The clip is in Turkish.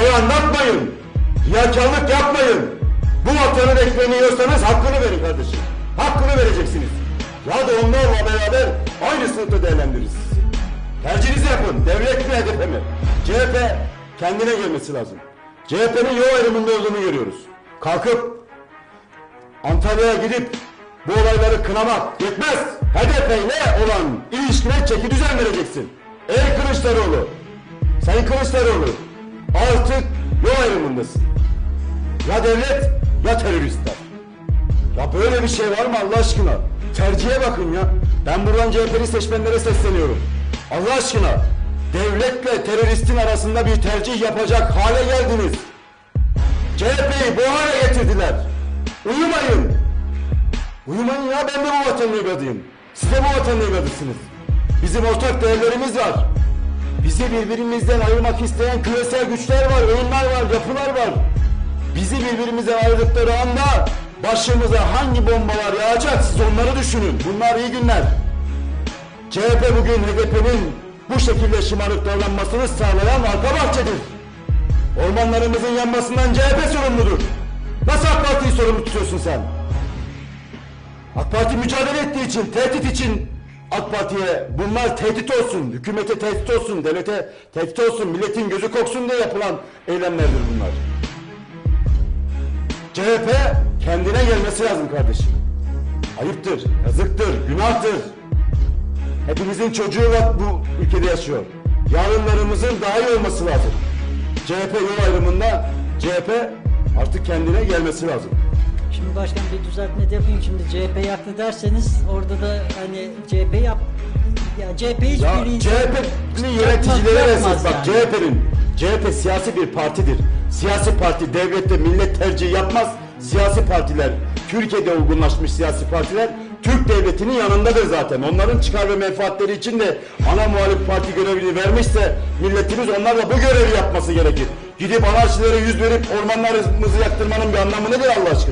Kimseye anlatmayın. Riyakarlık yapmayın. Bu vatanın ekmeğini yiyorsanız hakkını verin kardeşim. Hakkını vereceksiniz. Ya da onlarla beraber aynı sınıfta değerlendiririz. Tercihinizi yapın. Devlet mi HDP mi? CHP kendine gelmesi lazım. CHP'nin yol ayrımında olduğunu görüyoruz. Kalkıp Antalya'ya gidip bu olayları kınamak yetmez. HDP ile olan ilişkine çeki düzen vereceksin. Ey Kılıçdaroğlu, Sayın Kılıçdaroğlu artık yol ayrımındasın. Ya devlet ya teröristler. Ya böyle bir şey var mı Allah aşkına? Tercihe bakın ya. Ben buradan CHP'li seçmenlere sesleniyorum. Allah aşkına devletle teröristin arasında bir tercih yapacak hale geldiniz. CHP'yi bu hale getirdiler. Uyumayın. Uyumayın ya ben de bu vatanın evladıyım. Siz de bu vatanın evladısınız. Bizim ortak değerlerimiz var. Bizi birbirimizden ayırmak isteyen küresel güçler var, oyunlar var, yapılar var. Bizi birbirimizden ayırdıkları anda başımıza hangi bombalar yağacak siz onları düşünün. Bunlar iyi günler. CHP bugün HDP'nin bu şekilde şımarık sağlayan arka bahçedir. Ormanlarımızın yanmasından CHP sorumludur. Nasıl AK Parti'yi sorumlu tutuyorsun sen? AK Parti mücadele ettiği için, tehdit için AK Parti'ye bunlar tehdit olsun, hükümete tehdit olsun, devlete tehdit olsun, milletin gözü koksun diye yapılan eylemlerdir bunlar. CHP kendine gelmesi lazım kardeşim. Ayıptır, yazıktır, günahtır. Hepimizin çocuğu var bu ülkede yaşıyor. Yarınlarımızın daha iyi olması lazım. CHP yol ayrımında CHP artık kendine gelmesi lazım. Şimdi başkan bir düzeltme de yapayım. Şimdi CHP yaktı derseniz orada da hani CHP yap ya CHP hiçbir CHP'nin yöneticilere yapmaz resmen bak yani. CHP'nin CHP siyasi bir partidir. Siyasi parti devlette millet tercihi yapmaz. Siyasi partiler Türkiye'de olgunlaşmış siyasi partiler Türk devletinin yanındadır zaten. Onların çıkar ve menfaatleri için de ana muhalif parti görevini vermişse milletimiz onlarla bu görevi yapması gerekir. Gidip anarşilere yüz verip ormanlarımızı yaktırmanın bir anlamı nedir Allah aşkına?